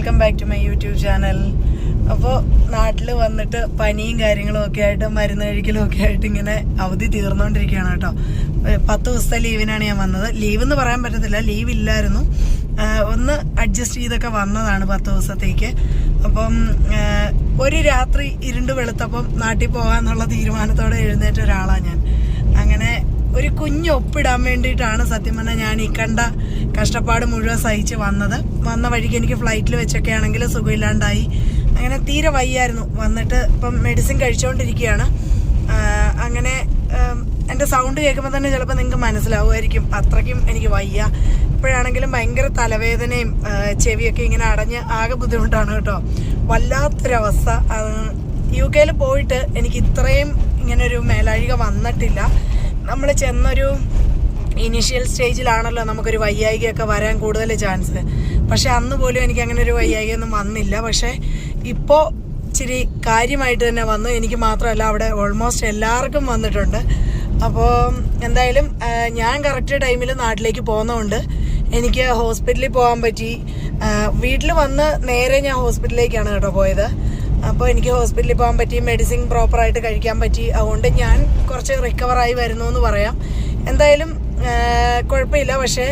Welcome back to my YouTube channel അപ്പോൾ നാട്ടിൽ വന്നിട്ട് പനിയും കാര്യങ്ങളും ഒക്കെ ആയിട്ട് മരുന്ന് കഴിക്കലും ഒക്കെ ആയിട്ട് ഇങ്ങനെ അവധി തീർന്നുകൊണ്ടിരിക്കുകയാണ് കേട്ടോ. പത്ത് ദിവസത്തെ ലീവിനാണ് ഞാൻ വന്നത്. ലീവ് എന്ന് പറയാൻ പറ്റത്തില്ല. ലീവ് ഇല്ലായിരുന്നു ഒന്ന് അഡ്ജസ്റ്റ് ചെയ്തൊക്കെ വന്നതാണ് പത്ത് ദിവസത്തേക്ക്. അപ്പം ഒരു രാത്രി ഇരുണ്ട് വെളുത്തപ്പം നാട്ടിൽ പോകാന്നുള്ള തീരുമാനത്തോടെ എഴുന്നേറ്റ ഒരാളാണ് ഞാൻ. അങ്ങനെ ഒരു കുഞ്ഞ് ഒപ്പിടാൻ വേണ്ടിയിട്ടാണ് സത്യം പറഞ്ഞാൽ ഞാൻ ഈ കണ്ട കഷ്ടപ്പാട് മുഴുവൻ സഹിച്ച് വന്നത്. വന്ന വഴിക്ക് എനിക്ക് ഫ്ലൈറ്റിൽ വെച്ചൊക്കെ ആണെങ്കിൽ സുഖമില്ലാണ്ടായി. അങ്ങനെ തീരെ വയ്യായിരുന്നു. വന്നിട്ട് ഇപ്പം മെഡിസിൻ കഴിച്ചുകൊണ്ടിരിക്കുകയാണ് അങ്ങനെ എന്റെ സൗണ്ട് കേൾക്കുമ്പോൾ തന്നെ ചിലപ്പോൾ നിങ്ങൾക്ക് മനസ്സിലാവുമായിരിക്കും. അത്രയ്ക്കും എനിക്ക് വയ്യ. ഇപ്പോഴാണെങ്കിലും ഭയങ്കര തലവേദനയും ചെവിയൊക്കെ ഇങ്ങനെ അടഞ്ഞ് ആകെ ബുദ്ധിമുട്ടാണ് കേട്ടോ. വല്ലാത്തൊരവസ്ഥ. യു കെയിൽ പോയിട്ട് എനിക്ക് ഇത്രയും ഇങ്ങനെ ഒരു മേലാഴിക വന്നിട്ടില്ല. നമ്മൾ ചെന്നൊരു ഇനിഷ്യൽ സ്റ്റേജിലാണല്ലോ നമുക്കൊരു വയ്യായികയൊക്കെ വരാൻ കൂടുതൽ ചാൻസ് പക്ഷേ അന്ന് പോലും എനിക്ക് അങ്ങനെ ഒരു വയ്യായികയൊന്നും വന്നില്ല. പക്ഷേ ഇപ്പോൾ ഇച്ചിരി കാര്യമായിട്ട് തന്നെ വന്നു. എനിക്ക് മാത്രമല്ല അവിടെ ഓൾമോസ്റ്റ് എല്ലാവർക്കും വന്നിട്ടുണ്ട്. അപ്പോൾ എന്തായാലും ഞാൻ കറക്റ്റ് ടൈമിൽ നാട്ടിലേക്ക് പോകുന്നതുകൊണ്ട് എനിക്ക് ഹോസ്പിറ്റലിൽ പോകാൻ പറ്റി. വീട്ടിൽ വന്ന് നേരെ ഞാൻ ഹോസ്പിറ്റലിലേക്കാണ് കേട്ടോ പോയത്. അപ്പോൾ എനിക്ക് ഹോസ്പിറ്റലിൽ പോകാൻ പറ്റി മെഡിസിൻ പ്രോപ്പറായിട്ട് കഴിക്കാൻ പറ്റി. അതുകൊണ്ട് ഞാൻ കുറച്ച് റിക്കവറായി വരുന്നു എന്ന് പറയാം. എന്തായാലും കുഴപ്പമില്ല. പക്ഷേ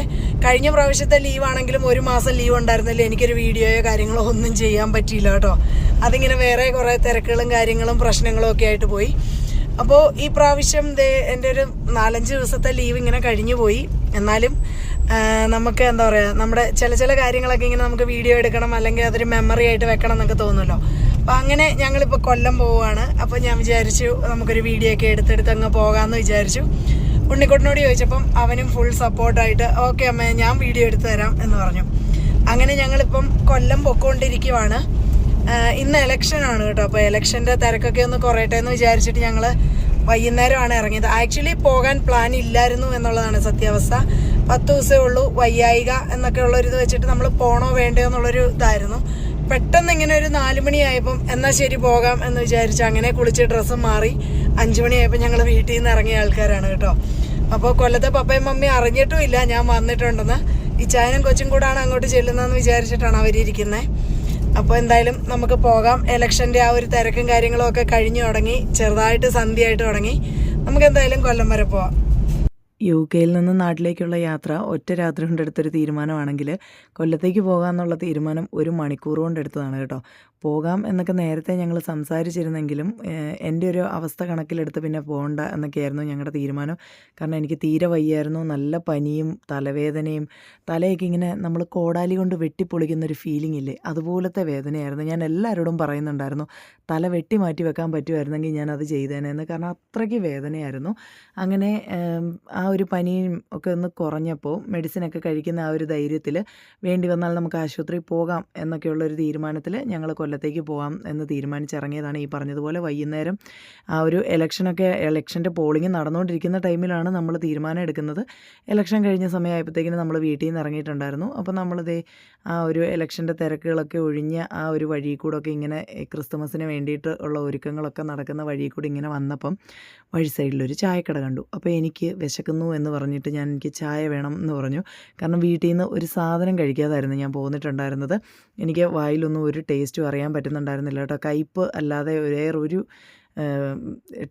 കഴിഞ്ഞ പ്രാവശ്യത്തെ ലീവാണെങ്കിലും ഒരു മാസം ലീവ് ഉണ്ടായിരുന്നില്ല. എനിക്കൊരു വീഡിയോയോ കാര്യങ്ങളോ ഒന്നും ചെയ്യാൻ പറ്റിയില്ല കേട്ടോ. അതിങ്ങനെ വേറെ കുറേ തിരക്കുകളും കാര്യങ്ങളും പ്രശ്നങ്ങളും ഒക്കെ ആയിട്ട് പോയി. അപ്പോൾ ഈ പ്രാവശ്യം ദേ എന്റെ ഒരു നാലഞ്ച് ദിവസത്തെ ലീവ് ഇങ്ങനെ കഴിഞ്ഞു പോയി. എന്നാലും നമുക്ക് എന്താ പറയുക നമ്മുടെ ചില ചില കാര്യങ്ങളൊക്കെ ഇങ്ങനെ നമുക്ക് വീഡിയോ എടുക്കണം അല്ലെങ്കിൽ അതൊരു മെമ്മറി ആയിട്ട് വെക്കണം എന്നൊക്കെ തോന്നുമല്ലോ. അപ്പം അങ്ങനെ ഞങ്ങളിപ്പോൾ കൊല്ലം പോവുകയാണ്. അപ്പോൾ ഞാൻ വിചാരിച്ചു നമുക്കൊരു വീഡിയോ ഒക്കെ എടുത്തെടുത്ത് അങ്ങ് പോകാമെന്ന് വിചാരിച്ചു. ഉണ്ണിക്കുട്ടനോട് ചോദിച്ചപ്പം അവനും ഫുൾ സപ്പോർട്ടായിട്ട് ഓക്കെ അമ്മ ഞാൻ വീഡിയോ എടുത്തു തരാം എന്ന് പറഞ്ഞു. അങ്ങനെ ഞങ്ങളിപ്പം കൊല്ലം പൊക്കോണ്ടിരിക്കുവാണ്. ഇന്ന് എലക്ഷൻ ആണ് കേട്ടോ. അപ്പോൾ ഇലക്ഷന്റെ തിരക്കൊക്കെ ഒന്ന് കുറയട്ടെ എന്ന് വിചാരിച്ചിട്ട് ഞങ്ങൾ വൈകുന്നേരമാണ് ഇറങ്ങിയത്. ആക്ച്വലി പോകാൻ പ്ലാൻ ഇല്ലായിരുന്നു എന്നുള്ളതാണ് സത്യാവസ്ഥ. പത്ത് ദിവസമേ ഉള്ളൂ വയ്യായിക എന്നൊക്കെ ഉള്ളൊരിത് വെച്ചിട്ട് നമ്മൾ പോണോ വേണ്ടയോ എന്നുള്ളൊരു ഇതായിരുന്നു. പെട്ടെന്ന് ഇങ്ങനെ ഒരു നാല് മണിയായപ്പം എന്നാൽ ശരി പോകാം എന്ന് വിചാരിച്ചു അങ്ങനെ കുളിച്ച് ഡ്രസ്സ് മാറി അഞ്ചു മണിയായപ്പോൾ ഞങ്ങൾ വീട്ടിൽ നിന്ന് ഇറങ്ങിയ ആൾക്കാരാണ് കേട്ടോ. അപ്പോൾ കൊല്ലത്തെ പപ്പയും മമ്മി അറിഞ്ഞിട്ടും ഇല്ല ഞാൻ വന്നിട്ടുണ്ടെന്ന്. ഈ ചായനും കൊച്ചും കൂടാണ് അങ്ങോട്ട് ചെല്ലുന്നതെന്ന് വിചാരിച്ചിട്ടാണ് അവരിയ്ക്കുന്നത് അപ്പോൾ എന്തായാലും നമുക്ക് പോകാം. ഇലക്ഷന്റെ ആ ഒരു തിരക്കും കാര്യങ്ങളും ഒക്കെ കഴിഞ്ഞു തുടങ്ങി. ചെറുതായിട്ട് സന്ധ്യയായിട്ട് തുടങ്ങി. നമുക്ക് എന്തായാലും കൊല്ലം വരെ പോവാം. യു കെയിൽ നിന്ന് നാട്ടിലേക്കുള്ള യാത്ര ഒറ്റ രാത്രി കൊണ്ടെടുത്തൊരു തീരുമാനമാണെങ്കിൽ കൊല്ലത്തേക്ക് പോകാമെന്നുള്ള തീരുമാനം ഒരു മണിക്കൂർ കൊണ്ടെടുത്തതാണ് കേട്ടോ. പോകാം എന്നൊക്കെ നേരത്തെ ഞങ്ങൾ സംസാരിച്ചിരുന്നെങ്കിലും എന്റെ ഒരു അവസ്ഥ കണക്കിലെടുത്ത് പിന്നെ പോകണ്ട എന്നൊക്കെയായിരുന്നു ഞങ്ങളുടെ തീരുമാനം. കാരണം എനിക്ക് തീരെ വയ്യായിരുന്നു. നല്ല പനിയും തലവേദനയും തലയൊക്കെ ഇങ്ങനെ നമ്മൾ കോടാലി കൊണ്ട് വെട്ടിപ്പൊളിക്കുന്ന ഒരു ഫീലിംഗ് ഇല്ലേ? അതുപോലത്തെ വേദനയായിരുന്നു. ഞാൻ എല്ലാവരോടും പറയുന്നുണ്ടായിരുന്നു തല വെട്ടി മാറ്റി വെക്കാൻ പറ്റുമായിരുന്നെങ്കിൽ ഞാൻ അത് ചെയ്തേനെന്ന് കാരണം അത്രയ്ക്ക് വേദനയായിരുന്നു. അങ്ങനെ ആ ഒരു പനിയും ഒക്കെ ഒന്ന് കുറഞ്ഞപ്പോൾ മെഡിസിനൊക്കെ കഴിക്കുന്ന ആ ഒരു ധൈര്യത്തിൽ വേണ്ടി വന്നാൽ നമുക്ക് ആശുപത്രിയിൽ പോകാം എന്നൊക്കെയുള്ളൊരു തീരുമാനത്തിൽ ഞങ്ങൾ കൊല്ലത്തേക്ക് പോകാം എന്ന് തീരുമാനിച്ചിറങ്ങിയതാണ് ഈ പറഞ്ഞതുപോലെ വൈകുന്നേരം. ആ ഒരു ഇലക്ഷനൊക്കെ ഇലക്ഷന്റെ പോളിംഗ് നടന്നുകൊണ്ടിരിക്കുന്ന ടൈമിലാണ് നമ്മൾ തീരുമാനം എടുക്കുന്നത്. ഇലക്ഷൻ കഴിഞ്ഞ സമയമായപ്പോഴത്തേക്കിനും നമ്മൾ വീട്ടിൽ നിന്ന് ഇറങ്ങിയിട്ടുണ്ടായിരുന്നു. അപ്പോൾ നമ്മളിതേ ആ ഒരു ഇലക്ഷന്റെ തിരക്കുകളൊക്കെ ഒഴിഞ്ഞ ആ ഒരു വഴി കൂടെ ഇങ്ങനെ ക്രിസ്തുമസിന് വേണ്ടിയിട്ട് ഉള്ള ഒരുക്കങ്ങളൊക്കെ നടക്കുന്ന വഴി കൂടി ഇങ്ങനെ വന്നപ്പം വഴി സൈഡിലൊരു ചായക്കട കണ്ടു. അപ്പോൾ എനിക്ക് വിശക്കുന്നു എന്ന് പറഞ്ഞിട്ട് ഞാൻ എനിക്ക് ചായ വേണം എന്ന് പറഞ്ഞു. കാരണം വീട്ടിൽ നിന്ന് ഒരു സാധനം കഴിക്കാതായിരുന്നു ഞാൻ പോന്നിട്ടുണ്ടായിരുന്നത്. എനിക്ക് വായിലൊന്നും ഒരു ടേസ്റ്റും അറിയാൻ പറ്റുന്നുണ്ടായിരുന്നില്ല കേട്ടോ. കയ്പ്പ് അല്ലാതെ വേറൊരു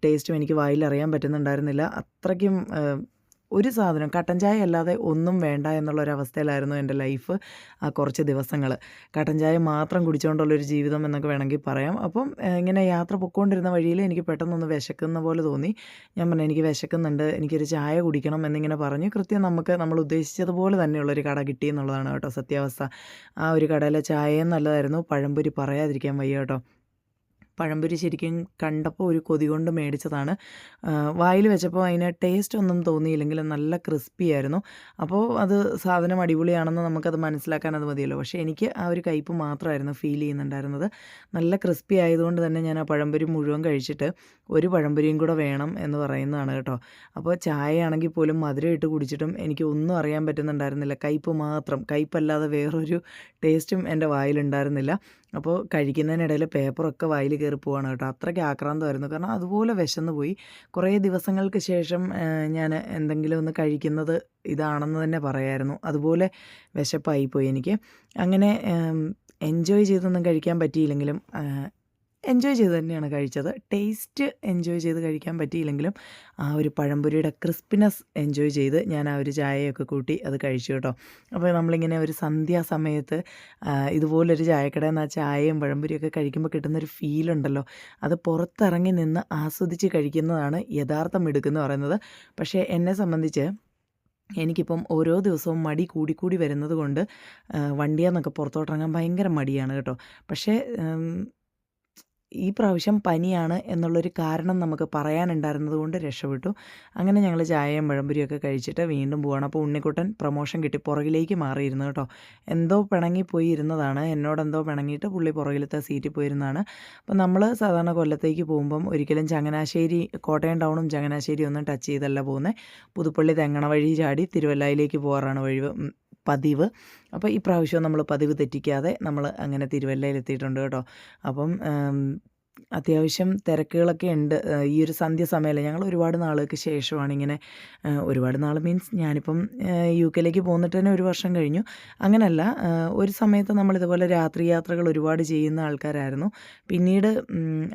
ടേസ്റ്റും എനിക്ക് വായിൽ അറിയാൻ പറ്റുന്നുണ്ടായിരുന്നില്ല. അത്രയ്ക്കും ഒരു സാധനം കട്ടൻ ചായ അല്ലാതെ ഒന്നും വേണ്ട എന്നുള്ളൊരവസ്ഥയിലായിരുന്നു എന്റെ ലൈഫ് ആ കുറച്ച് ദിവസങ്ങൾ കട്ടൻ ചായ മാത്രം കുടിച്ചുകൊണ്ടുള്ളൊരു ജീവിതം എന്നൊക്കെ വേണമെങ്കിൽ പറയാം. അപ്പം ഇങ്ങനെ യാത്ര പൊയ്ക്കൊണ്ടിരുന്ന വഴിയിൽ എനിക്ക് പെട്ടെന്നൊന്ന് വിശക്കുന്ന പോലെ തോന്നി. ഞാൻ പറഞ്ഞു എനിക്ക് വിശക്കുന്നുണ്ട് എനിക്കൊരു ചായ കുടിക്കണം എന്നിങ്ങനെ പറഞ്ഞു. കൃത്യം നമുക്ക് നമ്മൾ ഉദ്ദേശിച്ചതുപോലെ തന്നെയുള്ളൊരു കട കിട്ടി എന്നുള്ളതാണ് കേട്ടോ സത്യാവസ്ഥ. ആ ഒരു കടയിലെ ചായയും നല്ലതായിരുന്നു. പഴംപൊരി പറയാതിരിക്കാൻ വയ്യ കേട്ടോ. പഴംപൊരി ശരിക്കും കണ്ടപ്പോൾ ഒരു കൊതി കൊണ്ട് മേടിച്ചതാണ്. വായിൽ വെച്ചപ്പോൾ അതിന് ടേസ്റ്റ് ഒന്നും തോന്നിയില്ലെങ്കിലും നല്ല ക്രിസ്പി ആയിരുന്നു. അപ്പോൾ അത് സാധനം അടിപൊളിയാണെന്ന് നമുക്കത് മനസ്സിലാക്കാൻ അത് മതിയല്ലോ. പക്ഷേ എനിക്ക് ആ ഒരു കയ്പ്പ് മാത്രമായിരുന്നു ഫീൽ ചെയ്യുന്നുണ്ടായിരുന്നത്. നല്ല ക്രിസ്പി ആയതുകൊണ്ട് തന്നെ ഞാൻ ആ പഴംപൊരി മുഴുവൻ കഴിച്ചിട്ട് ഒരു പഴംപൊരിയും കൂടെ വേണം എന്ന് പറയുന്നതാണ് കേട്ടോ. അപ്പോൾ ചായയാണെങ്കിൽ പോലും മധുരം ഇട്ട് കുടിച്ചിട്ടും എനിക്ക് ഒന്നും അറിയാൻ പറ്റുന്നുണ്ടായിരുന്നില്ല. കയ്പ്പ് മാത്രം. കയ്പ്പല്ലാതെ വേറൊരു ടേസ്റ്റും എന്റെ വായിലുണ്ടായിരുന്നില്ല അപ്പോൾ കഴിക്കുന്നതിനിടയിൽ പേപ്പറൊക്കെ വായിൽ കയറി പോവാണ് കേട്ടോ. അത്രയ്ക്ക് ആക്രാന്തമായിരുന്നു. കാരണം അതുപോലെ വിശന്നു പോയി. കുറേ ദിവസങ്ങൾക്ക് ശേഷം ഞാൻ എന്തെങ്കിലും ഒന്ന് കഴിക്കുന്നത് ഇതാണെന്ന് തന്നെ പറയായിരുന്നു. അതുപോലെ വിശപ്പായിപ്പോയി എനിക്ക്. അങ്ങനെ എൻജോയ് ചെയ്തൊന്നും കഴിക്കാൻ പറ്റിയില്ലെങ്കിലും എൻജോയ് ചെയ്ത് തന്നെയാണ് കഴിച്ചത്. ടേസ്റ്റ് എൻജോയ് ചെയ്ത് കഴിക്കാൻ പറ്റിയില്ലെങ്കിലും ആ ഒരു പഴംപൊരിയുടെ ക്രിസ്പിനെസ് എൻജോയ് ചെയ്ത് ഞാൻ ആ ഒരു ചായയൊക്കെ കൂട്ടി അത് കഴിച്ചു കേട്ടോ. അപ്പോൾ നമ്മളിങ്ങനെ ഒരു സന്ധ്യാസമയത്ത് ഇതുപോലൊരു ചായക്കട നിന്ന് ആ ചായയും പഴംപൊരിയൊക്കെ കഴിക്കുമ്പോൾ കിട്ടുന്നൊരു ഫീലുണ്ടല്ലോ അത് പുറത്തിറങ്ങി നിന്ന് ആസ്വദിച്ച് കഴിക്കുന്നതാണ് യഥാർത്ഥം മിടുക്കെന്ന് പറയുന്നത്. പക്ഷേ എന്നെ സംബന്ധിച്ച് എനിക്കിപ്പം ഓരോ ദിവസവും മടി കൂടിക്കൂടി വരുന്നത് കൊണ്ട് വണ്ടിയാന്നൊക്കെ പുറത്തോട്ടിറങ്ങാൻ ഭയങ്കര മടിയാണ് കേട്ടോ. പക്ഷേ ഈ പ്രാവശ്യം പനിയാണ് എന്നുള്ളൊരു കാരണം നമുക്ക് പറയാനുണ്ടായിരുന്നത് കൊണ്ട് രക്ഷപ്പെട്ടു. അങ്ങനെ ഞങ്ങൾ ചായയും പഴംപൊരിയൊക്കെ കഴിച്ചിട്ട് വീണ്ടും പോവാണ്. അപ്പോൾ ഉണ്ണിക്കുട്ടൻ പ്രൊമോഷൻ കിട്ടി പുറകിലേക്ക് മാറിയിരുന്നു കേട്ടോ. എന്തോ പിണങ്ങി പോയി ഇരുന്നതാണ്. എന്നോടെന്തോ പിണങ്ങിയിട്ട് പുള്ളി പുറകിലത്തെ സീറ്റിൽ പോയിരുന്നതാണ്. അപ്പോൾ നമ്മൾ സാധാരണ കൊല്ലത്തേക്ക് പോകുമ്പം ഒരിക്കലും ചങ്ങനാശ്ശേരി കോട്ടയം ടൗണും ചങ്ങനാശ്ശേരി ഒന്നും ടച്ച് ചെയ്തല്ല പോകുന്നത് പുതുപ്പള്ളി തെങ്ങണ വഴി ചാടി തിരുവല്ലായിലേക്ക് പോകാറാണ് വഴി പതിവ്. അപ്പോൾ ഈ പ്രാവശ്യം നമ്മൾ പതിവ് തെറ്റിക്കാതെ നമ്മൾ അങ്ങനെ തിരുവല്ലയിൽ എത്തിയിട്ടുണ്ട് കേട്ടോ. അപ്പം അത്യാവശ്യം തിരക്കുകളൊക്കെ ഉണ്ട്. ഈ ഒരു സന്ധ്യ സമയമല്ലേ? ഞങ്ങൾ ഒരുപാട് നാളുകൾക്ക് ശേഷമാണ് ഇങ്ങനെ ഒരുപാട് നാൾ മീൻസ് ഞാനിപ്പം യു കെയിലേക്ക് പോന്നിട്ട് തന്നെ ഒരു വർഷം കഴിഞ്ഞു. അങ്ങനല്ല ഒരു സമയത്ത് നമ്മൾ ഇതുപോലെ രാത്രി യാത്രകൾ ഒരുപാട് ചെയ്യുന്ന ആൾക്കാരായിരുന്നു. പിന്നീട്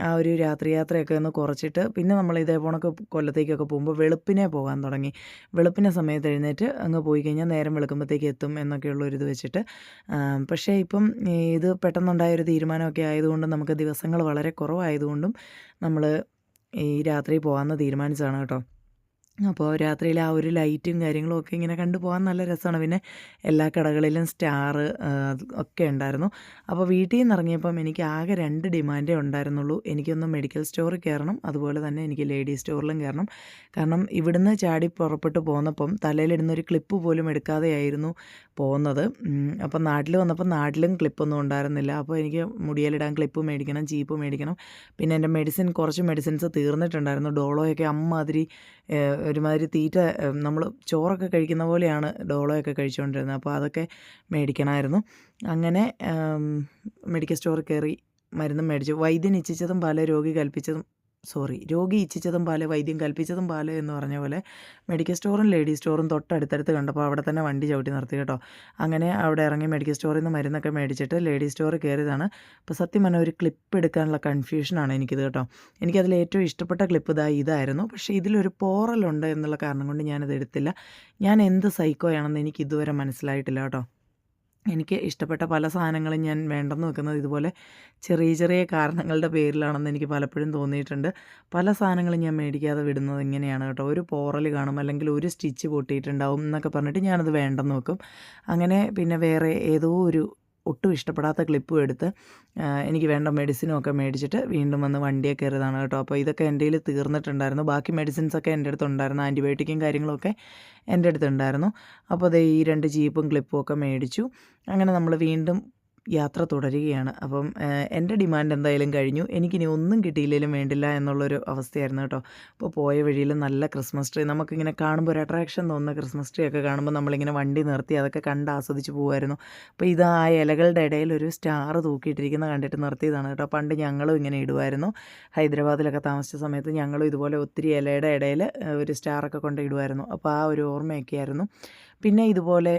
ആ ഒരു രാത്രി യാത്രയൊക്കെ ഒന്ന് കുറച്ചിട്ട് പിന്നെ നമ്മൾ ഇതേപോണൊക്കെ കൊല്ലത്തേക്കൊക്കെ പോകുമ്പോൾ വെളുപ്പിനെ പോകാൻ തുടങ്ങി. വെളുപ്പിനെ സമയത്ത് എഴുന്നേറ്റ് അങ്ങ് പോയി കഴിഞ്ഞാൽ നേരം വെളുക്കുമ്പോഴത്തേക്ക് എത്തും എന്നൊക്കെയുള്ള ഒരു ഇത് വെച്ചിട്ട് പക്ഷേ ഇപ്പം ഇത് പെട്ടെന്നുണ്ടായ ഒരു തീരുമാനമൊക്കെ ആയതുകൊണ്ട് നമുക്ക് ദിവസങ്ങൾ വളരെ കുറവാണ്. കുറവായതുകൊണ്ടും നമ്മൾ ഈ രാത്രി പോകാമെന്ന് തീരുമാനിച്ചതാണ് കേട്ടോ. അപ്പോൾ രാത്രിയിൽ ആ ഒരു ലൈറ്റും കാര്യങ്ങളും ഒക്കെ ഇങ്ങനെ കണ്ടു പോകാൻ നല്ല രസമാണ്. പിന്നെ എല്ലാ കടകളിലും സ്റ്റാർ ഒക്കെ ഉണ്ടായിരുന്നു. അപ്പോൾ വീട്ടിൽ നിന്ന് ഇറങ്ങിയപ്പം എനിക്ക് ആകെ രണ്ട് ഡിമാൻഡേ ഉണ്ടായിരുന്നുള്ളൂ. എനിക്കൊന്ന് മെഡിക്കൽ സ്റ്റോറിൽ കയറണം. അതുപോലെ തന്നെ എനിക്ക് ലേഡീസ് സ്റ്റോറിലും കയറണം. കാരണം ഇവിടുന്ന് ചാടി പുറപ്പെട്ട് പോന്നപ്പം തലയിലിടുന്നൊരു ക്ലിപ്പ് പോലും എടുക്കാതെയായിരുന്നു പോകുന്നത് അപ്പം നാട്ടിൽ വന്നപ്പോൾ നാട്ടിലും ക്ലിപ്പൊന്നും ഉണ്ടായിരുന്നില്ല. അപ്പോൾ എനിക്ക് മുടിയിലിടാൻ ക്ലിപ്പ് മേടിക്കണം ചീപ്പ് മേടിക്കണം. പിന്നെ എന്റെ മെഡിസിൻ കുറച്ച് മെഡിസിൻസ് തീർന്നിട്ടുണ്ടായിരുന്നു. ഡോളോയൊക്കെ അമ്മാതിരി ഒരുമാതിരി തീറ്റ നമ്മൾ ചോറൊക്കെ കഴിക്കുന്ന പോലെയാണ് ഡോളോയൊക്കെ കഴിച്ചുകൊണ്ടിരുന്നത് അപ്പോൾ അതൊക്കെ മേടിക്കണമായിരുന്നു. അങ്ങനെ മെഡിക്കൽ സ്റ്റോറിൽ കയറി മരുന്നും മേടിച്ചു. വൈദ്യൻ പല രോഗി കൽപ്പിച്ചതും സോറി രോഗി ഇച്ഛിച്ചതും പാൽ വൈദ്യം കൽപ്പിച്ചതും പാൽ എന്ന് പറഞ്ഞ പോലെ മെഡിക്കൽ സ്റ്റോറും ലേഡീസ് സ്റ്റോറും തൊട്ടടുത്തടുത്ത് കണ്ടപ്പോൾ അവിടെ തന്നെ വണ്ടി ചവിട്ടി നിർത്തി കേട്ടോ. അങ്ങനെ അവിടെ ഇറങ്ങി മെഡിക്കൽ സ്റ്റോറിൽ നിന്ന് മരുന്നൊക്കെ മേടിച്ചിട്ട് ലേഡീസ് സ്റ്റോറിൽ കയറിയതാണ്. അപ്പോൾ സത്യം പറഞ്ഞാൽ ഒരു ക്ലിപ്പ് എടുക്കാനുള്ള കൺഫ്യൂഷനാണ് എനിക്കിത് കേട്ടോ. എനിക്കതിൽ ഏറ്റവും ഇഷ്ടപ്പെട്ട ക്ലിപ്പ് ഇതാ ഇതായിരുന്നു. പക്ഷേ ഇതിലൊരു പോറലുണ്ട് എന്നുള്ള കാരണം കൊണ്ട് ഞാനത് എടുത്തില്ല. ഞാൻ എന്ത് സൈക്കോയാണെന്ന് എനിക്ക് ഇതുവരെ മനസ്സിലായിട്ടില്ല കേട്ടോ. എനിക്ക് ഇഷ്ടപ്പെട്ട പല സാധനങ്ങളും ഞാൻ വേണ്ടെന്ന് വെക്കുന്നത് ഇതുപോലെ ചെറിയ ചെറിയ കാരണങ്ങളുടെ പേരിലാണെന്ന് എനിക്ക് പലപ്പോഴും തോന്നിയിട്ടുണ്ട്. പല സാധനങ്ങളും ഞാൻ മേടിക്കാതെ വിടുന്നത് ഇങ്ങനെയാണ് കേട്ടോ. ഒരു പോറൽ കാണും അല്ലെങ്കിൽ ഒരു സ്റ്റിച്ച് പൊട്ടിയിട്ടുണ്ടാവും എന്നൊക്കെ പറഞ്ഞിട്ട് ഞാനത് വേണ്ടെന്ന് വെക്കും. അങ്ങനെ പിന്നെ വേറെ ഏതോ ഒരു ഒട്ടും ഇഷ്ടപ്പെടാത്ത ക്ലിപ്പും എടുത്ത് എനിക്ക് വേണ്ട മെഡിസിനും ഒക്കെ മേടിച്ചിട്ട് വീണ്ടും വന്ന് വണ്ടിയെ കയറിയതാണ് കേട്ടോ. അപ്പോൾ ഇതൊക്കെ എന്റെ കയ്യിൽ തീർന്നിട്ടുണ്ടായിരുന്നു. ബാക്കി മെഡിസിൻസൊക്കെ എന്റെ അടുത്ത് ഉണ്ടായിരുന്നു ആന്റിബയോട്ടിക്കും കാര്യങ്ങളൊക്കെ എന്റെ അടുത്തുണ്ടായിരുന്നു. അപ്പോൾ അത് ഈ രണ്ട് ജീപ്പും ക്ലിപ്പും ഒക്കെ മേടിച്ചു. അങ്ങനെ നമ്മൾ വീണ്ടും യാത്ര തുടരുകയാണ്. അപ്പം എന്റെ ഡിമാൻഡ് എന്തായാലും കഴിഞ്ഞു. എനിക്കിനി ഒന്നും കിട്ടിയില്ലെങ്കിലും വേണ്ടില്ല എന്നുള്ളൊരു അവസ്ഥയായിരുന്നു കേട്ടോ. അപ്പോൾ പോയ വഴിയിൽ നല്ല ക്രിസ്മസ് ട്രീ നമുക്കിങ്ങനെ കാണുമ്പോൾ ഒരു അട്രാക്ഷൻ തോന്നുന്ന ക്രിസ്മസ് ട്രീ ഒക്കെ കാണുമ്പോൾ നമ്മളിങ്ങനെ വണ്ടി നിർത്തി അതൊക്കെ കണ്ട് ആസ്വദിച്ച് പോകുമായിരുന്നു അപ്പോൾ ഇത് ആ ഇലകളുടെ ഇടയിൽ ഒരു സ്റ്റാർ തൂക്കിയിട്ടിരിക്കുന്ന കണ്ടിട്ട് നിർത്തിയതാണ് കേട്ടോ. പണ്ട് ഞങ്ങളും ഇങ്ങനെ ഇടുമായിരുന്നു. ഹൈദരാബാദിലൊക്കെ താമസിച്ച സമയത്ത് ഞങ്ങളും ഇതുപോലെ ഒത്തിരി ഇലയുടെ ഇടയിൽ ഒരു സ്റ്റാറൊക്കെ കൊണ്ട് ഇടുമായിരുന്നു. അപ്പോൾ ആ ഒരു ഓർമ്മയൊക്കെ ആയിരുന്നു പിന്നെ ഇതുപോലെ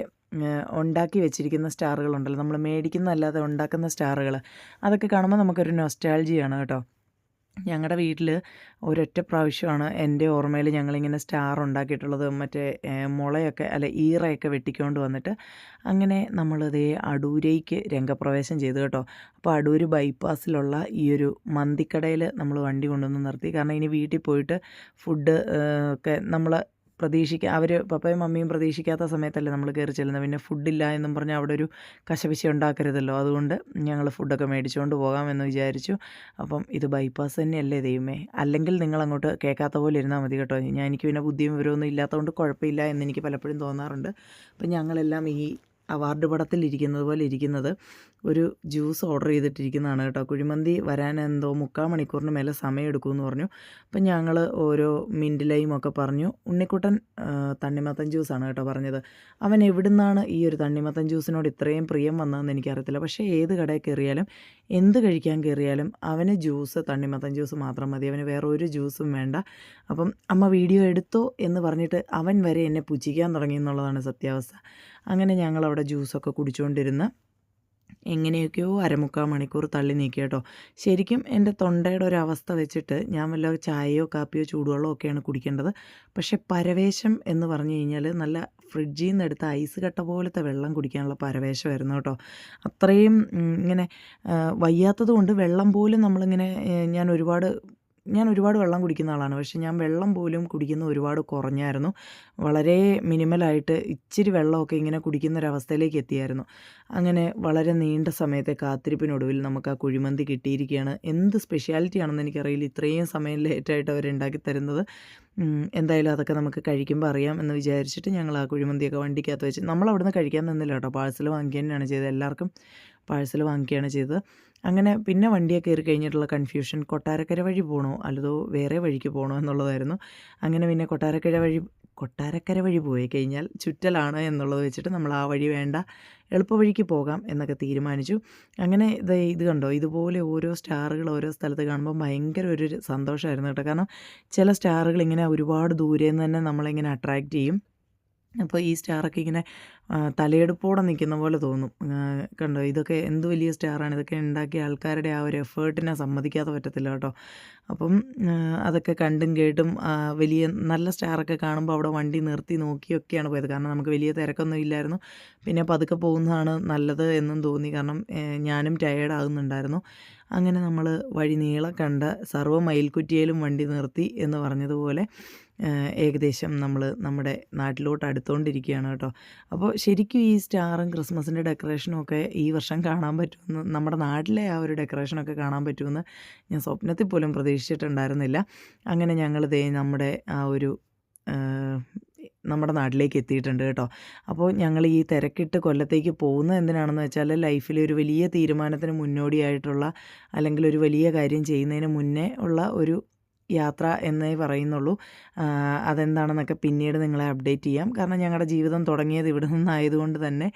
ഉണ്ടാക്കി വെച്ചിരിക്കുന്ന സ്റ്റാറുകളുണ്ടല്ലോ. നമ്മൾ മേടിക്കുന്നതല്ലാതെ ഉണ്ടാക്കുന്ന സ്റ്റാറുകൾ അതൊക്കെ കാണുമ്പോൾ നമുക്കൊരു നൊസ്റ്റാൾജിയാണ് കേട്ടോ. ഞങ്ങളുടെ വീട്ടിൽ ഒരൊറ്റ പ്രാവശ്യമാണ് എന്റെ ഓർമ്മയിൽ ഞങ്ങളിങ്ങനെ സ്റ്റാർ ഉണ്ടാക്കിയിട്ടുള്ളത് മറ്റേ മുളയൊക്കെ അല്ല ഈറയൊക്കെ വെട്ടിക്കൊണ്ട് വന്നിട്ട് അങ്ങനെ നമ്മളിതേ അടൂരേക്ക് രംഗപ്രവേശം ചെയ്തു കേട്ടോ. അപ്പോൾ അടൂർ ബൈപ്പാസിലുള്ള ഈ ഒരു മന്തിക്കടയിൽ നമ്മൾ വണ്ടി കൊണ്ടുവന്ന് നിർത്തി. കാരണം ഇനി വീട്ടിൽ പോയിട്ട് ഫുഡ് ഒക്കെ നമ്മൾ പ്രതീക്ഷിക്കുക അവർ പപ്പയും മമ്മിയും പ്രതീക്ഷിക്കാത്ത സമയത്തല്ലേ നമ്മൾ കയറി ചെല്ലുന്നത് പിന്നെ ഫുഡില്ല എന്നും പറഞ്ഞാൽ അവിടെ ഒരു കശപിശ ഉണ്ടാക്കരുതല്ലോ. അതുകൊണ്ട് ഞങ്ങൾ ഫുഡൊക്കെ മേടിച്ചുകൊണ്ട് പോകാമെന്ന് വിചാരിച്ചു. അപ്പം ഇത് ബൈപ്പാസ് തന്നെയല്ലേ ദൈവമേ. അല്ലെങ്കിൽ നിങ്ങൾ അങ്ങോട്ട് കേൾക്കാത്ത പോലെ ഇരുന്നാൽ മതി കേട്ടോ. ഞാൻ എനിക്ക് പിന്നെ ബുദ്ധിയും വിവരമൊന്നും ഇല്ലാത്തതുകൊണ്ട് കുഴപ്പമില്ല എന്ന് എനിക്ക് പലപ്പോഴും തോന്നാറുണ്ട്. അപ്പം ഞങ്ങളെല്ലാം ഈ അവാർഡ് പടത്തിൽ ഇരിക്കുന്നത് പോലെ ഇരിക്കുന്നത്. ഒരു ജ്യൂസ് ഓർഡർ ചെയ്തിട്ടിരിക്കുന്നതാണ് കേട്ടോ. കുഴിമന്തി വരാൻ എന്തോ മുക്കാൽ മണിക്കൂറിന് മേലെ സമയം എടുക്കുമെന്ന് പറഞ്ഞു. അപ്പം ഞങ്ങൾ ഓരോ മിന്റിലെയും ഒക്കെ പറഞ്ഞു ഉണ്ണിക്കുട്ടൻ തണ്ണിമത്തൻ ജ്യൂസാണ് കേട്ടോ പറഞ്ഞത്. അവൻ എവിടുന്നാണ് ഈ ഒരു തണ്ണിമത്തൻ ജ്യൂസിനോട് ഇത്രയും പ്രിയം വന്നതെന്ന് എനിക്കറിയത്തില്ല. പക്ഷേ ഏത് കടയിൽ കയറിയാലും എന്ത് കഴിക്കാൻ കയറിയാലും അവന് ജ്യൂസ് തണ്ണിമത്തൻ ജ്യൂസ് മാത്രം മതി. അവന് വേറെ ഒരു ജ്യൂസും വേണ്ട. അപ്പം അമ്മ വീഡിയോ എടുത്തോ എന്ന് പറഞ്ഞിട്ട് അവൻ വരെ എന്നെ പുച്ഛിക്കാൻ തുടങ്ങി എന്നുള്ളതാണ് സത്യാവസ്ഥ. അങ്ങനെ ഞങ്ങൾ അവിടെ ജ്യൂസൊക്കെ കുടിച്ചുകൊണ്ടിരുന്ന് എങ്ങനെയൊക്കെയോ അരമുക്കാൽ മണിക്കൂർ തള്ളി നീക്കി കേട്ടോ. ശരിക്കും എന്റെ തൊണ്ടയുടെ ഒരു അവസ്ഥ വെച്ചിട്ട് ഞാൻ വല്ല ചായയോ കാപ്പിയോ ചൂടുവെള്ളമോ ഒക്കെയാണ് കുടിക്കേണ്ടത്. പക്ഷേ പരവേശം എന്ന് പറഞ്ഞു കഴിഞ്ഞാൽ നല്ല ഫ്രിഡ്ജിൽ നിന്ന് എടുത്ത ഐസ് കട്ട പോലത്തെ വെള്ളം കുടിക്കാനുള്ള പരവേശമായിരുന്നു കേട്ടോ. അത്രയും ഇങ്ങനെ വയ്യാത്തത് കൊണ്ട് വെള്ളം പോലും നമ്മളിങ്ങനെ ഞാൻ ഒരുപാട് ഞാൻ ഒരുപാട് വെള്ളം കുടിക്കുന്ന ആളാണ്. പക്ഷേ ഞാൻ വെള്ളം പോലും കുടിക്കുന്ന ഒരുപാട് കുറഞ്ഞായിരുന്നു. വളരെ മിനിമലായിട്ട് ഇച്ചിരി വെള്ളമൊക്കെ ഇങ്ങനെ കുടിക്കുന്ന ഒരവസ്ഥയിലേക്ക് എത്തിയായിരുന്നു. അങ്ങനെ വളരെ നീണ്ട സമയത്തെ കാത്തിരിപ്പിനൊടുവിൽ നമുക്ക് ആ കുഴിമന്തി കിട്ടിയിരിക്കുകയാണ്. എന്ത് സ്പെഷ്യാലിറ്റി ആണെന്ന് എനിക്കറിയില്ല. ഇത്രയും സമയം ലേറ്റായിട്ട് അവർ ഉണ്ടാക്കി തരുന്നത്. എന്തായാലും അതൊക്കെ നമുക്ക് കഴിക്കുമ്പോൾ അറിയാം എന്ന് വിചാരിച്ചിട്ട് ഞങ്ങൾ ആ കുഴിമന്തിയൊക്കെ വണ്ടിക്കകത്ത് വെച്ച് നമ്മൾ അവിടുന്ന് കഴിക്കാൻ നിന്നില്ല കേട്ടോ. പാഴ്സൽ വാങ്ങിക്കുക തന്നെയാണ് ചെയ്തത്. എല്ലാവർക്കും പാഴ്സൽ വാങ്ങിക്കുകയാണ് ചെയ്തത്. അങ്ങനെ പിന്നെ വണ്ടിയൊക്കെ കയറി കഴിഞ്ഞിട്ടുള്ള കൺഫ്യൂഷൻ കൊട്ടാരക്കര വഴി പോകണോ അല്ലതോ വേറെ വഴിക്ക് പോകണോ എന്നുള്ളതായിരുന്നു. അങ്ങനെ പിന്നെ കൊട്ടാരക്കര വഴി കൊട്ടാരക്കര വഴി പോയി കഴിഞ്ഞാൽ ചുറ്റലാണ് എന്നുള്ളത് വെച്ചിട്ട് നമ്മൾ ആ വഴി വേണ്ട. എളുപ്പ വഴിക്ക് പോകാം എന്നൊക്കെ തീരുമാനിച്ചു. അങ്ങനെ ഇത് ഇത് കണ്ടോ? ഇതുപോലെ ഓരോ സ്റ്റാറുകൾ ഓരോ സ്ഥലത്ത് കാണുമ്പോൾ ഭയങ്കര ഒരു സന്തോഷമായിരുന്നു കേട്ടോ. കാരണം ചില സ്റ്റാറുകൾ ഇങ്ങനെ ഒരുപാട് ദൂരെ നിന്ന് തന്നെ നമ്മളിങ്ങനെ അട്രാക്റ്റ് ചെയ്യും. അപ്പോൾ ഈ സ്റ്റാറൊക്കെ ഇങ്ങനെ തലയെടുപ്പോടെ നിൽക്കുന്ന പോലെ തോന്നും. കണ്ടോ? ഇതൊക്കെ എന്ത് വലിയ സ്റ്റാറാണ്? ഇതൊക്കെ ഉണ്ടാക്കിയ ആൾക്കാരുടെ ആ ഒരു എഫേർട്ടിനെ സമ്മതിക്കാതെ പറ്റത്തില്ല കേട്ടോ. അപ്പം അതൊക്കെ കണ്ടും കേട്ടും വലിയ നല്ല സ്റ്റാറൊക്കെ കാണുമ്പോൾ അവിടെ വണ്ടി നിർത്തി നോക്കിയൊക്കെയാണ് പോയത്. കാരണം നമുക്ക് വലിയ തിരക്കൊന്നും ഇല്ലായിരുന്നു. പിന്നെ പതുക്കെ പോകുന്നതാണ് നല്ലത് എന്നും തോന്നി. കാരണം ഞാനും ടയേർഡ് ആകുന്നുണ്ടായിരുന്നു. അങ്ങനെ നമ്മൾ വഴി നീളെ കണ്ട സർവ മയിൽക്കുറ്റിയിലും വണ്ടി നിർത്തി എന്ന് പറഞ്ഞതുപോലെ ഏകദേശം നമ്മൾ നമ്മുടെ നാട്ടിലോട്ട് അടുത്തുകൊണ്ടിരിക്കുകയാണ് കേട്ടോ. അപ്പോൾ ശരിക്കും ഈ സ്റ്റാറും ക്രിസ്മസിന്റെ ഡെക്കറേഷനും ഒക്കെ ഈ വർഷം കാണാൻ പറ്റുമെന്ന് നമ്മുടെ നാട്ടിലെ ആ ഒരു ഡെക്കറേഷനൊക്കെ കാണാൻ പറ്റുമെന്ന് ഞാൻ സ്വപ്നത്തിൽ പോലും പ്രതീക്ഷിച്ചിട്ടുണ്ടായിരുന്നില്ല. അങ്ങനെ ഞങ്ങൾ ദേ നമ്മുടെ ആ ഒരു നമ്മുടെ നാട്ടിലേക്ക് എത്തിയിട്ടുണ്ട് കേട്ടോ. അപ്പോൾ ഞങ്ങൾ ഈ തിരക്കിട്ട് കൊല്ലത്തേക്ക് പോകുന്നത് എന്തിനാണെന്ന് വെച്ചാൽ ലൈഫിൽ ഒരു വലിയ തീരുമാനത്തിന് മുന്നോടിയായിട്ടുള്ള അല്ലെങ്കിൽ ഒരു വലിയ കാര്യം ചെയ്യുന്നതിന് മുന്നേ ഉള്ള ഒരു യാത്ര എന്നേ പറയുന്നുള്ളൂ. അതെന്താണെന്നൊക്കെ പിന്നീട് നിങ്ങളെ അപ്ഡേറ്റ് ചെയ്യാം. കാരണം ഞങ്ങളുടെ ജീവിതം തുടങ്ങിയത് ഇവിടെ നിന്നായതുകൊണ്ട് തന്നെ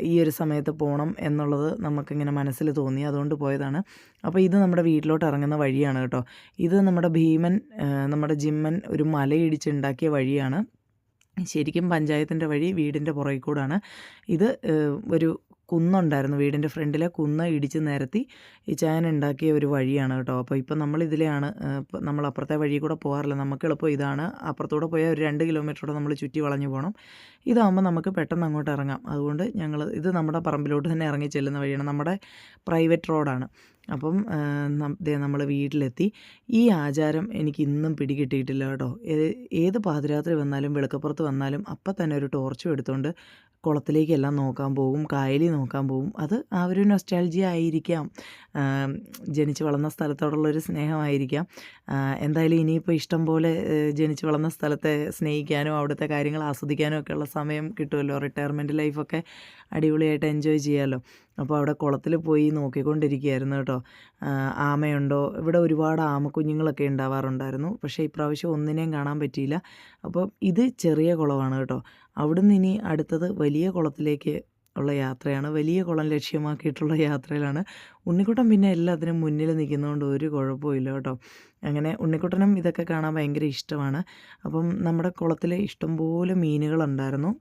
ഈ ഒരു സമയത്ത് പോകണം എന്നുള്ളത് നമുക്കിങ്ങനെ മനസ്സിൽ തോന്നി അതുകൊണ്ട് പോയതാണ്. അപ്പോൾ ഇത് നമ്മുടെ വീട്ടിലോട്ട് ഇറങ്ങുന്ന വഴിയാണ് കേട്ടോ. ഇത് നമ്മുടെ ഭീമൻ നമ്മുടെ ജിമ്മൻ ഒരു മലയിടിച്ചുണ്ടാക്കിയ വഴിയാണ്. ശരിക്കും പഞ്ചായത്തിന്റെ വഴി വീടിന്റെ പുറകിൽ കൂടാണ്. ഇത് ഒരു കുന്നുണ്ടായിരുന്നു. വീടിന്റെ ഫ്രണ്ടിലെ കുന്ന് ഇടിച്ച് നിരത്തി ഈ ചായൻ ഉണ്ടാക്കിയ ഒരു വഴിയാണ് കേട്ടോ. അപ്പോൾ ഇപ്പം ഏഹ്, നമ്മൾ അപ്പുറത്തെ വഴി കൂടെ പോകാറില്ല. നമുക്ക് എളുപ്പം ഇതാണ്. അപ്പുറത്തൂടെ പോയാൽ ഒരു രണ്ട് കിലോമീറ്ററോടെ നമ്മൾ ചുറ്റി വളഞ്ഞു പോകണം ഇതാകുമ്പോൾ നമുക്ക് പെട്ടെന്ന് അങ്ങോട്ട് ഇറങ്ങാം. അതുകൊണ്ട് ഞങ്ങൾ ഇത് നമ്മുടെ പറമ്പിലോട്ട് തന്നെ ഇറങ്ങി ചെല്ലുന്ന വഴിയാണ്. നമ്മുടെ പ്രൈവറ്റ് റോഡാണ്. അപ്പം നമ്മൾ വീട്ടിലെത്തി. ഈ ആചാരം എനിക്ക് ഇന്നും പിടികിട്ടിയിട്ടില്ല കേട്ടോ. ഏത് പാതിരാത്രി വന്നാലും വെളുക്കപ്പുറത്ത് വന്നാലും അപ്പം തന്നെ ഒരു ടോർച്ചും എടുത്തുകൊണ്ട് കുളത്തിലേക്കെല്ലാം നോക്കാൻ പോകും കായലിൽ നോക്കാൻ പോകും. അത് ആ ഒരു നൊസ്റ്റാൾജി ആയിരിക്കാം. ജനിച്ചു വളർന്ന സ്ഥലത്തോടുള്ളൊരു സ്നേഹമായിരിക്കാം. എന്തായാലും ഇനിയിപ്പോൾ ഇഷ്ടം പോലെ ജനിച്ചു ജനിച്ച് വളർന്ന സ്ഥലത്തെ സ്നേഹിക്കാനോ അവിടുത്തെ കാര്യങ്ങൾ ആസ്വദിക്കാനോ ഉള്ള സമയം കിട്ടുമല്ലോ. റിട്ടയർമെന്റ് ലൈഫൊക്കെ അടിപൊളിയായിട്ട് എൻജോയ് ചെയ്യാമല്ലോ അപ്പോൾ അവിടെ കുളത്തിൽ പോയി നോക്കിക്കൊണ്ടിരിക്കുകയായിരുന്നു കേട്ടോ. ആമയുണ്ടോ? ഇവിടെ ഒരുപാട് ആമക്കുഞ്ഞുങ്ങളൊക്കെ ഉണ്ടാവാറുണ്ടായിരുന്നു. പക്ഷേ ഇപ്രാവശ്യം ഒന്നിനെയും കാണാൻ പറ്റിയില്ല. അപ്പോൾ ഇത് ചെറിയ കുളമാണ് കേട്ടോ. അവിടുന്ന് ഇനി അടുത്തത് വലിയ കുളത്തിലേക്ക് ഉള്ള യാത്രയാണ്. വലിയ കുളം ലക്ഷ്യമാക്കിയിട്ടുള്ള യാത്രയിലാണ്. ഉണ്ണിക്കുട്ടൻ പിന്നെ എല്ലാത്തിനും മുന്നിൽ നിൽക്കുന്നതുകൊണ്ട് ഒരു കുഴപ്പമില്ല കേട്ടോ. അങ്ങനെ ഉണ്ണിക്കുട്ടനും ഇതൊക്കെ കാണാൻ ഭയങ്കര ഇഷ്ടമാണ്. അപ്പം നമ്മുടെ കുളത്തിൽ ഇഷ്ടംപോലെ മീനുകളുണ്ടായിരുന്നു.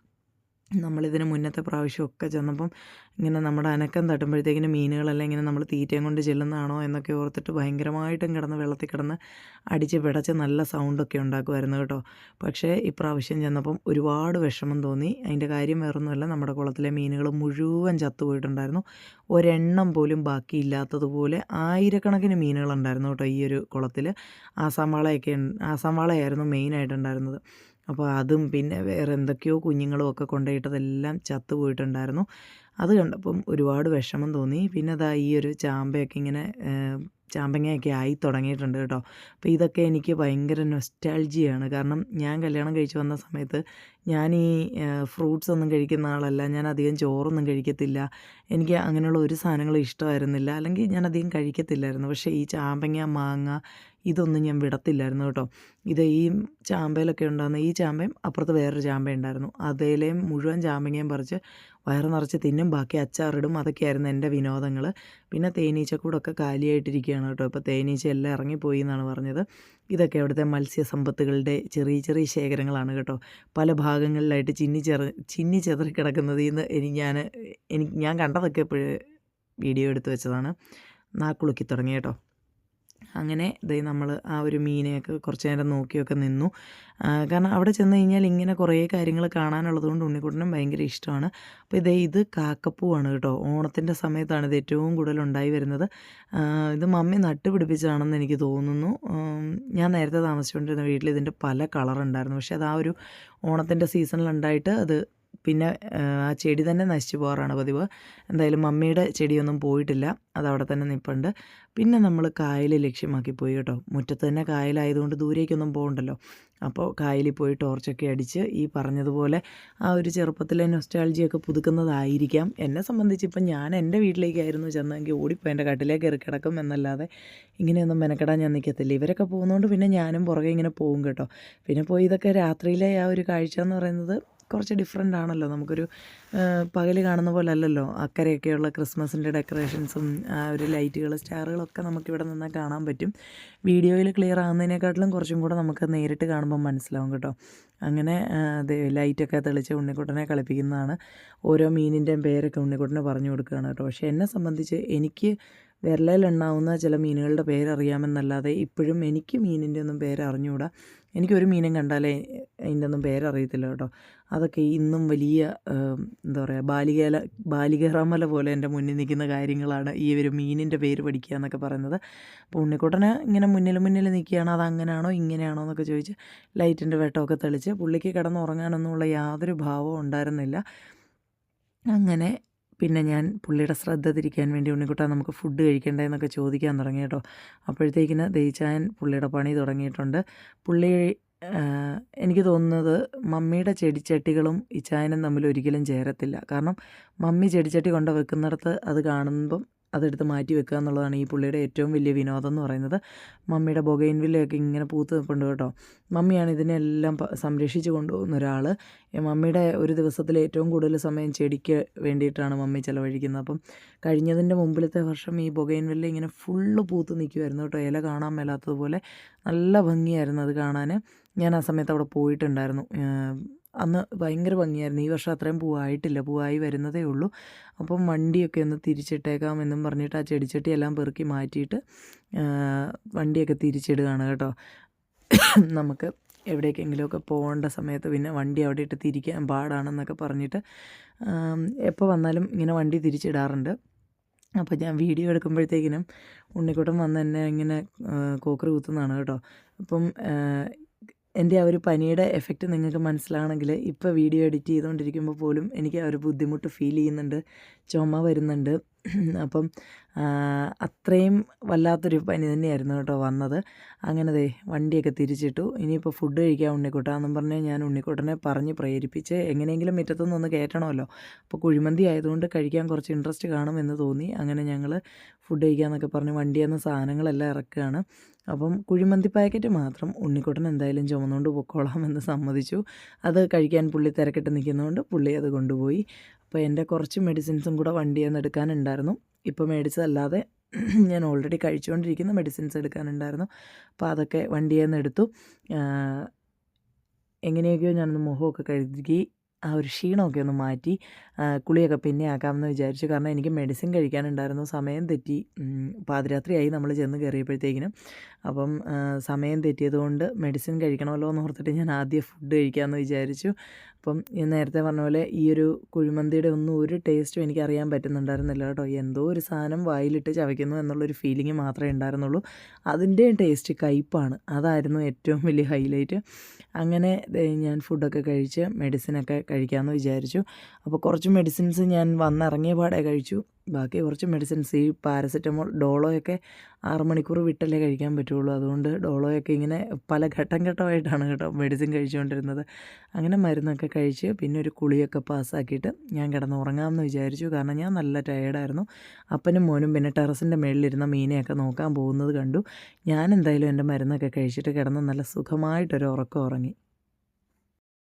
നമ്മളിതിന് മുന്നത്തെ പ്രാവശ്യമൊക്കെ ചെന്നപ്പം ഇങ്ങനെ നമ്മുടെ അനക്കം തട്ടുമ്പോഴത്തേക്കിന് മീനുകളെല്ലാം ഇങ്ങനെ നമ്മൾ തീറ്റയും കൊണ്ട് ചെല്ലുന്നതാണോ എന്നൊക്കെ ഓർത്തിട്ട് ഭയങ്കരമായിട്ടും കിടന്ന് വെള്ളത്തിൽ കിടന്ന് അടിച്ച് പിടച്ച് നല്ല സൗണ്ടൊക്കെ ഉണ്ടാക്കുമായിരുന്നു കേട്ടോ. പക്ഷേ ഇപ്രാവശ്യം ചെന്നപ്പം ഒരുപാട് വിഷമം തോന്നി. അതിന്റെ കാര്യം വേറൊന്നുമല്ല നമ്മുടെ കുളത്തിലെ മീനുകൾ മുഴുവൻ ചത്തുപോയിട്ടുണ്ടായിരുന്നു. ഒരെണ്ണം പോലും ബാക്കിയില്ലാത്തതുപോലെ ആയിരക്കണക്കിന് മീനുകളുണ്ടായിരുന്നു കേട്ടോ ഈ ഒരു കുളത്തിൽ. ആസാം ആസാം വാളയായിരുന്നു മെയിനായിട്ടുണ്ടായിരുന്നത് അപ്പോൾ അതും പിന്നെ വേറെ എന്തൊക്കെയോ കുഞ്ഞുങ്ങളും ഒക്കെ കൊണ്ടുപോയിട്ടതെല്ലാം ചത്തു പോയിട്ടുണ്ടായിരുന്നു. അത് കണ്ടപ്പം ഒരുപാട് വിഷമം തോന്നി. പിന്നെ അതാ ഈ ഒരു ചാമ്പയൊക്കെ ഇങ്ങനെ ചാമ്പങ്ങയൊക്കെ ആയി തുടങ്ങിയിട്ടുണ്ട് കേട്ടോ. അപ്പോൾ ഇതൊക്കെ എനിക്ക് ഭയങ്കര നൊസ്റ്റാൾജിയാണ് കാരണം ഞാൻ കല്യാണം കഴിച്ച് വന്ന സമയത്ത് ഞാൻ ഈ ഫ്രൂട്ട്സ് ഒന്നും കഴിക്കുന്ന ആളല്ല. ഞാൻ അധികം ചോറൊന്നും കഴിക്കത്തില്ല. എനിക്ക് അങ്ങനെയുള്ള ഒരു സാധനങ്ങളും ഇഷ്ടമായിരുന്നില്ല. അല്ലെങ്കിൽ ഞാൻ അധികം കഴിക്കത്തില്ലായിരുന്നു. പക്ഷേ ഈ ചാമ്പങ്ങ മാങ്ങ ഇതൊന്നും ഞാൻ വിടത്തില്ലായിരുന്നു കേട്ടോ. ഇത് ഈ ചാമ്പയിലൊക്കെ ഉണ്ടാകുന്ന ഈ ചാമ്പയും അപ്പുറത്ത് വേറൊരു ചാമ്പ ഉണ്ടായിരുന്നു. അതേലേയും മുഴുവൻ ചാമ്പങ്ങയും പറിച്ച് വയറ് നിറച്ച് തിന്നും ബാക്കി അച്ചാറിടും അതൊക്കെയായിരുന്നു എന്റെ വിനോദങ്ങൾ പിന്നെ തേനീച്ചക്കൂടൊക്കെ കാലിയായിട്ടിരിക്കുകയാണ് കേട്ടോ. ഇപ്പോൾ തേനീച്ച എല്ലാം ഇറങ്ങിപ്പോയി എന്നാണ് പറഞ്ഞത്. ഇതൊക്കെ അവിടുത്തെ മത്സ്യസമ്പത്തുകളുടെ ചെറിയ ചെറിയ ശേഖരങ്ങളാണ് കേട്ടോ. പല ഭാഗങ്ങളിലായിട്ട് ചിന്നി ചെറ ചിന്നി ചെതറി കിടക്കുന്നത് എനിക്ക് ഞാൻ എനിക്ക് ഞാൻ കണ്ടതൊക്കെ ഇപ്പോഴും വീഡിയോ എടുത്ത് വെച്ചതാണ്. നാക്കുളുക്കി തുടങ്ങി കേട്ടോ. അങ്ങനെ ദേ നമ്മൾ ആ ഒരു മീനെയൊക്കെ കുറച്ച് നേരം നോക്കിയൊക്കെ നിന്നു. കാരണം അവിടെ ചെന്ന് കഴിഞ്ഞാൽ ഇങ്ങനെ കുറേ കാര്യങ്ങൾ കാണാനുള്ളത് കൊണ്ട് ഉണ്ണിക്കുട്ടനും ഭയങ്കര ഇഷ്ടമാണ്. അപ്പോൾ ഇതേ ഇത് കാക്കപ്പൂവാണ് കേട്ടോ. ഓണത്തിന്റെ സമയത്താണ് ഇത് ഏറ്റവും കൂടുതൽ ഉണ്ടായി വരുന്നത്. ഇത് മമ്മി നട്ടുപിടിപ്പിച്ചതാണെന്ന് എനിക്ക് തോന്നുന്നു. ഞാൻ നേരത്തെ താമസിച്ചുകൊണ്ടിരുന്ന വീട്ടിൽ ഇതിന്റെ പല കളറുണ്ടായിരുന്നു. പക്ഷേ അത് ആ ഒരു ഓണത്തിന്റെ സീസണിലുണ്ടായിട്ട് അത് പിന്നെ ആ, ചെടി തന്നെ നശിച്ചു പോകാറാണ് പതിവ്. എന്തായാലും മമ്മിയുടെ ചെടിയൊന്നും പോയിട്ടില്ല. അത് അവിടെ തന്നെ നിൽപ്പുണ്ട് പിന്നെ നമ്മൾ കായൽ ലക്ഷ്യമാക്കി പോയി കേട്ടോ. മുറ്റത്ത് തന്നെ കായലായതുകൊണ്ട് ദൂരേക്കൊന്നും പോകണ്ടല്ലോ. അപ്പോൾ കായലിൽ പോയി ടോർച്ചൊക്കെ അടിച്ച് ഈ പറഞ്ഞതുപോലെ ആ ഒരു ചെറുപ്പത്തിലെ നൊസ്റ്റാൾജിയൊക്കെ പുതുക്കുന്നതായിരിക്കാം. എന്നെ സംബന്ധിച്ച് ഇപ്പം ഞാൻ എന്റെ വീട്ടിലേക്കായിരുന്നു ചെന്നെങ്കിൽ ഓടിപ്പോയി എന്റെ കട്ടിലേക്ക് കയറി കിടക്കും എന്നല്ലാതെ ഇങ്ങനെയൊന്നും മെനക്കെടാൻ ഞാൻ നിൽക്കത്തില്ല. ഇവരൊക്കെ പോകുന്നതുകൊണ്ട് പിന്നെ ഞാനും പുറകെ ഇങ്ങനെ പോകും കേട്ടോ. പിന്നെ പോയി ഇതൊക്കെ രാത്രിയിലെ ആ ഒരു കാഴ്ച എന്ന് പറയുന്നത് കുറച്ച് ഡിഫറെന്റ് ആണല്ലോ. നമുക്കൊരു പകൽ കാണുന്ന പോലെ അല്ലല്ലോ അക്കരെയൊക്കെയുള്ള ക്രിസ്മസിന്റെ ഡെക്കറേഷൻസും ആ ഒരു ലൈറ്റുകൾ സ്റ്റാറുകളൊക്കെ നമുക്കിവിടെ നിന്നാൽ കാണാൻ പറ്റും. വീഡിയോയിൽ ക്ലിയർ ആകുന്നതിനെക്കാട്ടിലും കുറച്ചും കൂടെ നമുക്ക് നേരിട്ട് കാണുമ്പോൾ മനസ്സിലാവും കേട്ടോ. അങ്ങനെ അത് ലൈറ്റൊക്കെ തെളിച്ച് ഉണ്ണിക്കുട്ടനെ കളിപ്പിക്കുന്നതാണ്. ഓരോ മീനിന്റെയും പേരൊക്കെ ഉണ്ണിക്കുട്ടനെ പറഞ്ഞു കൊടുക്കുകയാണ് കേട്ടോ. പക്ഷേ എന്നെ സംബന്ധിച്ച് എനിക്ക് വിരലിലെണ്ണാവുന്ന ചില മീനുകളുടെ പേരറിയാമെന്നല്ലാതെ ഇപ്പോഴും എനിക്ക് മീനിന്റെ ഒന്നും പേരറിഞ്ഞുകൂടാ. എനിക്കൊരു മീനും കണ്ടാലേ അതിന്റെ ഒന്നും പേരറിയത്തില്ല കേട്ടോ. അതൊക്കെ ഇന്നും വലിയ എന്താ പറയുക ബാലികേല ബാലികേറാമല പോലെ എന്റെ മുന്നിൽ നിൽക്കുന്ന കാര്യങ്ങളാണ് ഈ ഒരു മീനിന്റെ പേര് പഠിക്കുക എന്നൊക്കെ പറയുന്നത്. അപ്പോൾ ഉണ്ണിക്കുട്ടന് ഇങ്ങനെ മുന്നിൽ മുന്നിൽ നിൽക്കുകയാണ് അത് അങ്ങനെയാണോ ഇങ്ങനെയാണോ എന്നൊക്കെ ചോദിച്ച് ലൈറ്റിന്റെ വെട്ടമൊക്കെ തെളിച്ച് പുള്ളിക്ക് കിടന്നുറങ്ങാനൊന്നുമുള്ള യാതൊരു ഭാവവും ഉണ്ടായിരുന്നില്ല. അങ്ങനെ പിന്നെ ഞാൻ പുള്ളിയുടെ ശ്രദ്ധ തിരിക്കാൻ വേണ്ടി ഉണ്ണിക്കുട്ടാ നമുക്ക് ഫുഡ് കഴിക്കണ്ടേ എന്നൊക്കെ ചോദിക്കാൻ തുടങ്ങി കേട്ടോ. അപ്പോഴത്തേക്കിന് ദയിച്ചാൻ പുള്ളിയുടെ പണി തുടങ്ങിയിട്ടുണ്ട്. പുള്ളി എനിക്ക് തോന്നുന്നത് മമ്മിയുടെ ചെടിച്ചട്ടികളും ഇച്ചായനും തമ്മിൽ ഒരിക്കലും ചേരത്തില്ല. കാരണം മമ്മി ചെടിച്ചട്ടി കൊണ്ട് വെക്കുന്നിടത്ത് അത് കാണുമ്പം അതെടുത്ത് മാറ്റി വെക്കുക എന്നുള്ളതാണ് ഈ പുള്ളിയുടെ ഏറ്റവും വലിയ വിനോദം എന്ന് പറയുന്നത്. മമ്മിയുടെ ബൊഗൈൻവില്ലയൊക്കെ ഇങ്ങനെ പൂത്ത് നിൽപ്പുണ്ട് കേട്ടോ. മമ്മിയാണ് ഇതിനെല്ലാം സംരക്ഷിച്ചു കൊണ്ടുപോകുന്ന ഒരാൾ മമ്മിയുടെ ഒരു ദിവസത്തിൽ ഏറ്റവും കൂടുതൽ സമയം ചെടിക്ക് വേണ്ടിയിട്ടാണ് മമ്മി ചിലവഴിക്കുന്നത്. അപ്പം കഴിഞ്ഞതിന്റെ മുമ്പിലത്തെ വർഷം ഈ ബൊഗൈൻവില്ല ഇങ്ങനെ ഫുള്ള് പൂത്ത് നിൽക്കുമായിരുന്നു കേട്ടോ. ഇല കാണാൻ മേലാത്തതുപോലെ നല്ല ഭംഗിയായിരുന്നു അത് കാണാൻ. ഞാൻ ആ സമയത്ത് അവിടെ പോയിട്ടുണ്ടായിരുന്നു. അന്ന് ഭയങ്കര ഭംഗിയായിരുന്നു. ഈ വർഷം അത്രയും പൂവായിട്ടില്ല. പൂവായി വരുന്നതേ ഉള്ളൂ. അപ്പം വണ്ടിയൊക്കെ ഒന്ന് തിരിച്ചിട്ടേക്കാം എന്നും പറഞ്ഞിട്ട് ആ ചെടിച്ചട്ടി എല്ലാം പെറുക്കി മാറ്റിയിട്ട് വണ്ടിയൊക്കെ തിരിച്ചിടുകയാണ് കേട്ടോ. നമുക്ക് എവിടേക്കെങ്കിലുമൊക്കെ പോകേണ്ട സമയത്ത് പിന്നെ വണ്ടി അവിടെ ഇട്ട് തിരിക്കാൻ പാടാണെന്നൊക്കെ പറഞ്ഞിട്ട് എപ്പോൾ വന്നാലും ഇങ്ങനെ വണ്ടി തിരിച്ചിടാറുണ്ട്. അപ്പോൾ ഞാൻ വീഡിയോ എടുക്കുമ്പോഴത്തേക്കിനും ഉണ്ണിക്കുട്ടൻ വന്ന് എന്നെ ഇങ്ങനെ കോക്കറി കുത്തുന്നതാണ് കേട്ടോ. അപ്പം എന്റെ ആ ഒരു പനിയുടെ എഫക്റ്റ് നിങ്ങൾക്ക് മനസ്സിലാണെങ്കിൽ ഇപ്പോൾ വീഡിയോ എഡിറ്റ് ചെയ്തുകൊണ്ടിരിക്കുമ്പോൾ പോലും എനിക്ക് ആ ഒരു ബുദ്ധിമുട്ട് ഫീൽ ചെയ്യുന്നുണ്ട്. ചുമ വരുന്നുണ്ട്. അപ്പം അത്രയും വല്ലാത്തൊരു പനി തന്നെയായിരുന്നു കേട്ടോ വന്നത്. അങ്ങനെ ദേ വണ്ടിയൊക്കെ തിരിച്ചിട്ടു. ഇനിയിപ്പോൾ ഫുഡ് കഴിക്കാൻ ഉണ്ണിക്കുട്ടാന്നും പറഞ്ഞ് ഞാൻ ഉണ്ണിക്കുട്ടനെ പറഞ്ഞ് പ്രേരിപ്പിച്ച് എങ്ങനെയെങ്കിലും മുറ്റത്തുനിന്ന് ഒന്ന് കയറ്റണമല്ലോ അപ്പോൾ കുഴിമന്തി ആയതുകൊണ്ട് കഴിക്കാൻ കുറച്ച് ഇൻട്രസ്റ്റ് കാണുമെന്ന് തോന്നി. അങ്ങനെ ഞങ്ങൾ ഫുഡ് കഴിക്കാമെന്നൊക്കെ പറഞ്ഞ് വണ്ടിയിൽ നിന്ന് സാധനങ്ങളെല്ലാം ഇറക്കുകയാണ്. അപ്പം കുഴിമന്തി പാക്കറ്റ് മാത്രം ഉണ്ണിക്കുട്ടൻ എന്തായാലും ചുമന്നുകൊണ്ട് പൊക്കോളാം എന്ന് സമ്മതിച്ചു. അത് കഴിക്കാൻ പുള്ളി തിരക്കിട്ട് നിൽക്കുന്നതുകൊണ്ട് പുള്ളി അത് കൊണ്ടുപോയി. അപ്പോൾ എന്റെ കുറച്ച് മെഡിസിൻസും കൂടെ വണ്ടിയിൽ നിന്ന് എടുക്കാനുണ്ടായിരുന്നു. ഇപ്പോൾ മേടിച്ചതല്ലാതെ ഞാൻ ഓൾറെഡി കഴിച്ചുകൊണ്ടിരിക്കുന്ന മെഡിസിൻസ് എടുക്കാനുണ്ടായിരുന്നു. അപ്പോൾ അതൊക്കെ വണ്ടിയിൽ നിന്ന് എടുത്തു. എങ്ങനെയൊക്കെയോ ഞാനൊന്ന് മുഖമൊക്കെ കഴുകി ആ ഒരു ക്ഷീണമൊക്കെ ഒന്ന് മാറ്റി കുളിയൊക്കെ പിന്നെ ആക്കാമെന്ന് വിചാരിച്ചു. കാരണം എനിക്ക് മെഡിസിൻ കഴിക്കാനുണ്ടായിരുന്നു. സമയം തെറ്റി. പാതിരാത്രിയായി നമ്മൾ ചെന്ന് കയറിയപ്പോഴത്തേക്കിനും. അപ്പം സമയം തെറ്റിയതുകൊണ്ട് മെഡിസിൻ കഴിക്കണമല്ലോ എന്ന് ഓർത്തിട്ട് ഞാൻ ആദ്യം ഫുഡ് കഴിക്കാമെന്ന് വിചാരിച്ചു. അപ്പം ഞാൻ നേരത്തെ പറഞ്ഞ പോലെ ഈ ഒരു കുഴിമന്തിയുടെ ഒന്നും ഒരു ടേസ്റ്റും എനിക്ക് അറിയാൻ പറ്റുന്നുണ്ടായിരുന്നില്ല കേട്ടോ. എന്തോ ഒരു സാധനം വായിലിട്ട് ചവയ്ക്കുന്നു എന്നുള്ളൊരു ഫീലിംഗ് മാത്രമേ ഉണ്ടായിരുന്നുള്ളൂ. അതിന്റെ ടേസ്റ്റ് കയ്പ്പാണ് അതായിരുന്നു ഏറ്റവും വലിയ ഹൈലൈറ്റ് അങ്ങനെ ഞാൻ ഫുഡൊക്കെ കഴിച്ച് മെഡിസിനൊക്കെ കഴിക്കാമെന്ന് വിചാരിച്ചു. അപ്പോൾ കുറച്ച് മെഡിസിൻസ് ഞാൻ വന്നിറങ്ങിയ പാടെ കഴിച്ചു. ബാക്കി കുറച്ച് മെഡിസിൻസ് ഈ പാരസെറ്റമോൾ ഡോളോയൊക്കെ ആറ് മണിക്കൂർ വിട്ടല്ലേ കഴിക്കാൻ പറ്റുള്ളൂ. അതുകൊണ്ട് ഡോളോയൊക്കെ ഇങ്ങനെ പല ഘട്ടം ഘട്ടമായിട്ടാണ് കേട്ടോ മെഡിസിൻ കഴിച്ചുകൊണ്ടിരുന്നത്. അങ്ങനെ മരുന്നൊക്കെ കഴിച്ച് പിന്നെ ഒരു കുളിയൊക്കെ പാസ്സാക്കിയിട്ട് ഞാൻ കിടന്ന് ഉറങ്ങാമെന്ന് വിചാരിച്ചു. കാരണം ഞാൻ നല്ല ടയേർഡായിരുന്നു അപ്പനും മോനും പിന്നെ ടെറസിന്റെ മേളിലിരുന്ന മീനെയൊക്കെ നോക്കാൻ പോകുന്നത് കണ്ടു. ഞാൻ എന്തായാലും എന്റെ മരുന്നൊക്കെ കഴിച്ചിട്ട് കിടന്ന് നല്ല സുഖമായിട്ടൊരു ഉറക്കം ഉറങ്ങി.